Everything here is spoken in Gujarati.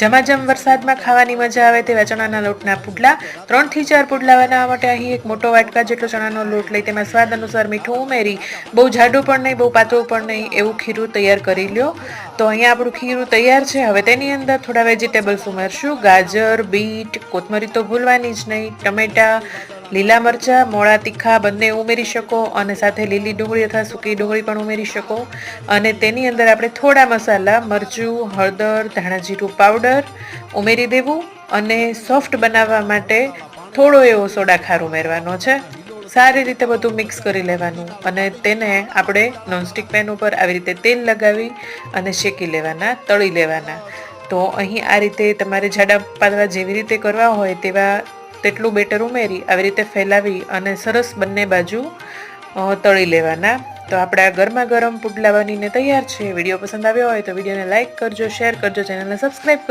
જમાજમ વરસાદમાં ખાવાની મજા આવે તેવા ચણાના લોટના પુડલા. ત્રણથી ચાર પુડલા બનાવવા માટે અહીં એક મોટો વાટકા જેટલો ચણાનો લોટ લઈ તેમાં સ્વાદ અનુસાર મીઠું ઉમેરી, બહુ જાડું પણ નહીં, બહુ પાતળું પણ નહીં, એવું ખીરું તૈયાર કરી લ્યો. તો અહીંયા આપણું ખીરું તૈયાર છે. હવે તેની અંદર થોડા વેજીટેબલ્સ ઉમેરશું. ગાજર, બીટ, કોથમરી તો ભૂલવાની જ નહીં, ટમેટા લીલા મરચાં, મોળા તીખા બંને ઉમેરી શકો અને સાથે લીલી ડુંગળી અથવા સૂકી ડુંગળી પણ ઉમેરી શકો. અને તેની અંદર આપણે થોડા મસાલા, મરચું, હળદર ધાણા જીરું પાવડર ઉમેરી દેવું અને સોફ્ટ બનાવવા માટે થોડો એવો સોડા ખાર ઉમેરવાનો છે. સારી રીતે બધું મિક્સ કરી લેવાનું અને તેને આપણે નોનસ્ટિક પેન ઉપર આવી રીતે તેલ લગાવી અને શેકી લેવાના, તળી લેવાના. તો અહીં આ રીતે તમારે જાડા પાતળા જેવી રીતે કરવા હોય તેવા તેટલું બેટર ઉમેરી, આવી રીતે ફેલાવી અને સરસ બંને બાજુ તળી લેવાના. તો આપણા ગરમા ગરમ પુડલા બનીને તૈયાર છે. વીડિયો પસંદ આવ્યો હોય તો વિડીયોને લાઇક કરજો, શેર કરજો, ચેનલને સબસ્ક્રાઈબ